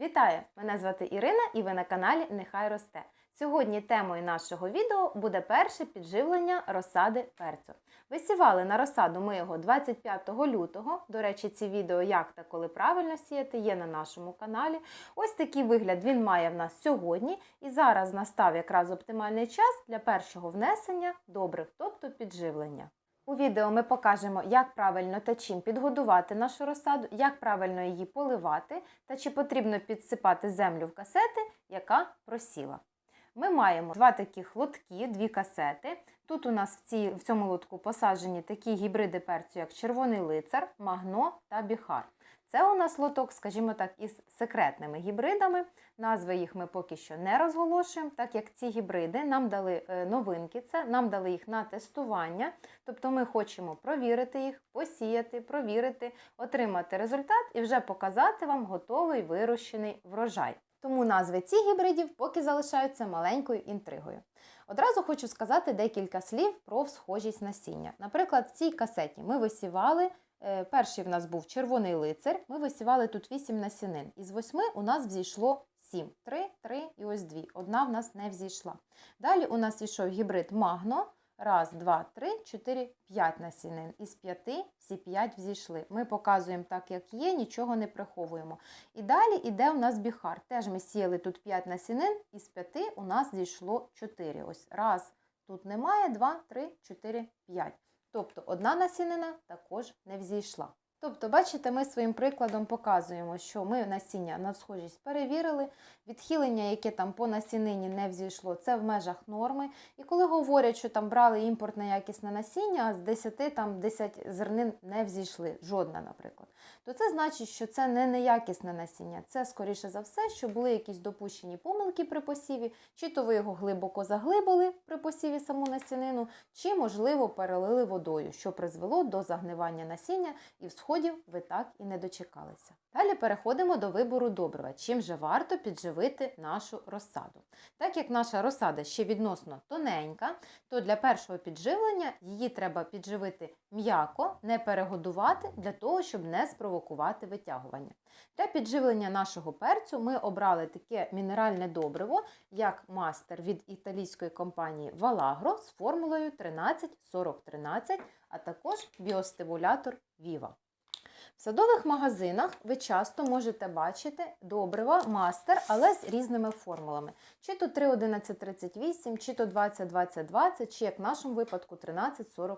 Вітаю! Мене звати Ірина і ви на каналі Нехай росте. Сьогодні темою нашого відео буде перше підживлення розсади перцю. Висівали на розсаду ми його 25 лютого. До речі, ці відео, як та коли правильно сіяти, є на нашому каналі. Ось такий вигляд він має в нас сьогодні. І зараз настав якраз оптимальний час для першого внесення добрив, тобто підживлення. У відео ми покажемо, як правильно та чим підгодувати нашу розсаду, як правильно її поливати та чи потрібно підсипати землю в касети, яка просіла. Ми маємо два таких лотки, дві касети. Тут у нас в, цій, в цьому лотку посаджені такі гібриди перцю, як червоний лицар, магно та біхар. Це у нас лоток, скажімо так, із секретними гібридами. Назви їх ми поки що не розголошуємо, так як ці гібриди нам дали е, новинки, це нам дали їх на тестування. Тобто ми хочемо провірити їх, посіяти, провірити, отримати результат і вже показати вам готовий вирощений врожай. Тому назви цих гібридів поки залишаються маленькою інтригою. Одразу хочу сказати декілька слів про схожість насіння. Наприклад, в цій касеті ми висівали. Е, Перший в нас був червоний лицар. Ми висівали тут 8 насінин. Із 8 у нас взійшло 7. 3, 3 і ось 2. Одна в нас не взійшла. Далі у нас йшов гібрид Магно. Раз, два, три, чотири, п'ять насінин. Із п'яти всі п'ять взійшли. Ми показуємо так, як є, нічого не приховуємо. І далі йде у нас біхар. Теж ми сіяли тут 5 насінин, із 5 у нас зійшло 4. Ось раз, тут немає, 2, 3, 4, 5. Тобто одна насінина також не взійшла. Тобто, бачите, ми своїм прикладом показуємо, що ми насіння на схожість перевірили, відхилення, яке там по насінині не взійшло, це в межах норми. І коли говорять, що там брали імпортне якісне насіння, а з 10 там 10 зернин не взійшли, жодна, наприклад, то це значить, що це не неякісне насіння. Це, скоріше за все, що були якісь допущені помилки при посіві, чи то ви його глибоко заглибили при посіві саму насінину, чи, можливо, перелили водою, що призвело до загнивання насіння, і всходів ви так і не дочекалися. Далі переходимо до вибору добрива, чим же варто підживити нашу розсаду. Так як наша розсада ще відносно тоненька, то для першого підживлення її треба підживити м'яко, не перегодувати для того, щоб не спровокувати витягування. Для підживлення нашого перцю ми обрали таке мінеральне добриво, як мастер від італійської компанії Valagro з формулою 13-40-13, а також біостимулятор Viva. В садових магазинах ви часто можете бачити добрива мастер, але з різними формулами. Чи то 3,1138, чи то 20-20-20, чи як в нашому випадку 13-40-13.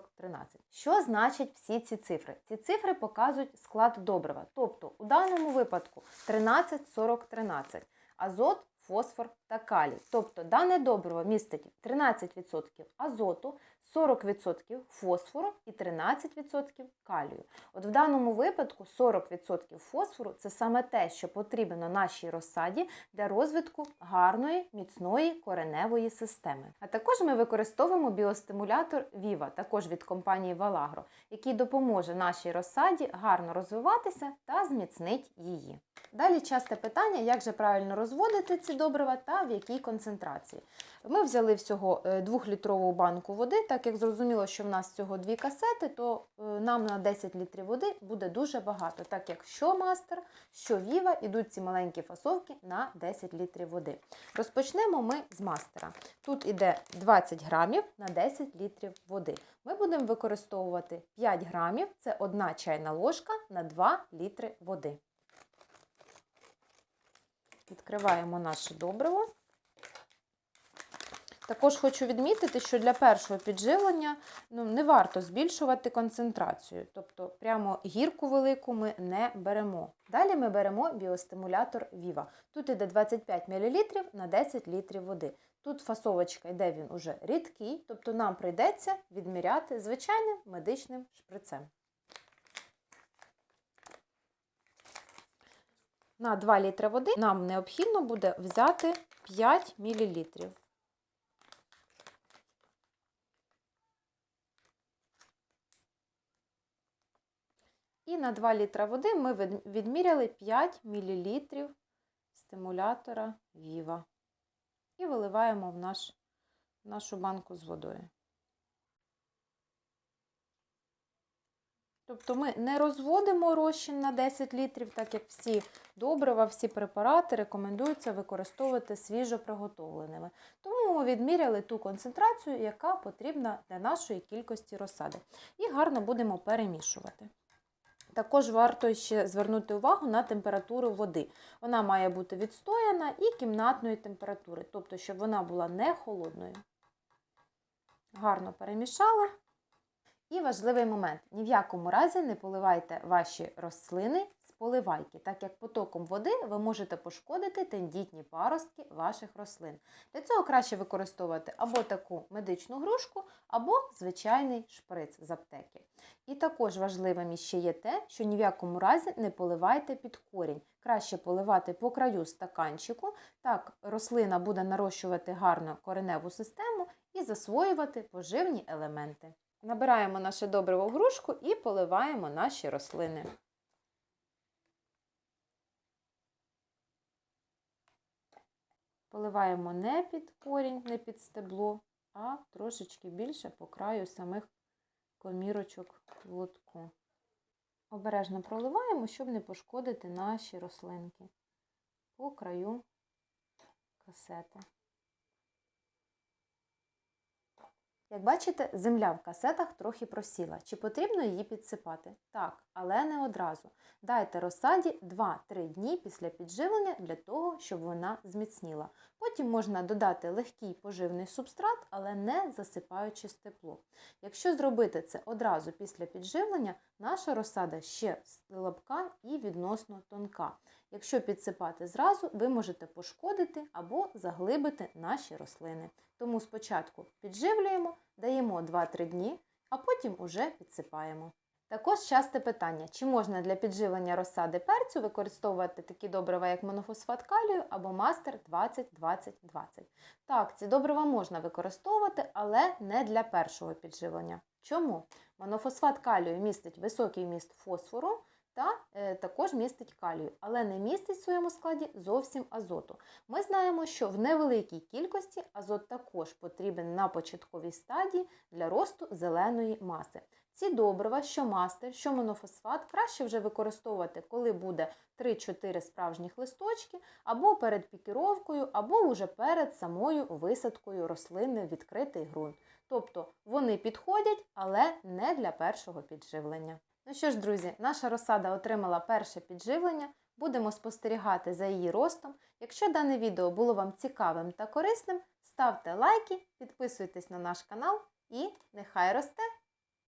Що значать всі ці цифри? Ці цифри показують склад добрива. Тобто, у даному випадку 13-40-13. Азот, фосфор та калій. Тобто дане добриво містить 13% азоту, 40% фосфору і 13% калію. От в даному випадку 40% фосфору це саме те, що потрібно нашій розсаді для розвитку гарної, міцної кореневої системи. А також ми використовуємо біостимулятор Viva, також від компанії Valagro, який допоможе нашій розсаді гарно розвиватися та зміцнить її. Далі часте питання, як же правильно розводити ці добрива та в якій концентрації. Ми взяли всього 2-літрову банку води, так як зрозуміло, що в нас всього дві касети, то е, нам на 10 літрів води буде дуже багато, так як що мастер, що віва, ідуть ці маленькі фасовки на 10 літрів води. Розпочнемо ми з мастера. Тут іде 20 грамів на 10 літрів води. Ми будемо використовувати 5 грамів, це 1 чайна ложка на 2 літри води. Відкриваємо наше добриво. Також хочу відмітити, що для першого підживлення ну, не варто збільшувати концентрацію, тобто прямо гірку велику ми не беремо. Далі ми беремо біостимулятор Viva. Тут йде 25 мл на 10 літрів води. Тут фасовочка йде він уже рідкий, тобто нам прийдеться відміряти звичайним медичним шприцем. На 2 літри води нам необхідно буде взяти 5 мл. І на 2 літра води ми відміряли 5 мл стимулятора Viva. І виливаємо в наш, нашу банку з водою. Тобто ми не розводимо розчин на 10 літрів, так як всі добрива, всі препарати рекомендується використовувати свіжо приготовленими. Тому ми відміряли ту концентрацію, яка потрібна для нашої кількості розсади. І гарно будемо перемішувати. Також варто ще звернути увагу на температуру води. Вона має бути відстояна і кімнатної температури, тобто, щоб вона була не холодною. Гарно перемішала. І важливий момент: ні в якому разі не поливайте ваші рослини з поливайки, так як потоком води ви можете пошкодити тендітні паростки ваших рослин. Для цього краще використовувати або таку медичну грушку, або звичайний шприц з аптеки. І також важливим іще є те, що ні в якому разі не поливайте під корінь. Краще поливати по краю стаканчику, так рослина буде нарощувати гарно кореневу систему і засвоювати поживні елементи. Набираємо наше добриво в грушку і поливаємо наші рослини. Поливаємо не під корінь, не під стебло, а трошечки більше по краю самих комірочок лотку. Обережно проливаємо, щоб не пошкодити наші рослинки по краю касети. Як бачите, земля в касетах трохи просіла. Чи потрібно її підсипати? Так, але не одразу. Дайте розсаді 2-3 дні після підживлення для того, щоб вона зміцніла. Потім можна додати легкий поживний субстрат, але не засипаючи тепло. Якщо зробити це одразу після підживлення, наша розсада ще слабка і відносно тонка. Якщо підсипати зразу, ви можете пошкодити або заглибити наші рослини. Тому спочатку підживлюємо, даємо 2-3 дні, а потім уже підсипаємо. Також часте питання, чи можна для підживлення розсади перцю використовувати такі добрива, як монофосфат калію або мастер 20-20-20. Так, ці добрива можна використовувати, але не для першого підживлення. Чому? Монофосфат калію містить високий вміст фосфору, та е, також містить калію, але не містить в своєму складі зовсім азоту. Ми знаємо, що в невеликій кількості азот також потрібен на початковій стадії для росту зеленої маси. Ці добрива, що мастер, що монофосфат, краще вже використовувати, коли буде 3-4 справжніх листочки, або перед пікіровкою, або вже перед самою висадкою рослини в відкритий ґрунт. Тобто вони підходять, але не для першого підживлення. Ну що ж, друзі, наша розсада отримала перше підживлення. Будемо спостерігати за її ростом. Якщо дане відео було вам цікавим та корисним, ставте лайки, підписуйтесь на наш канал і нехай росте!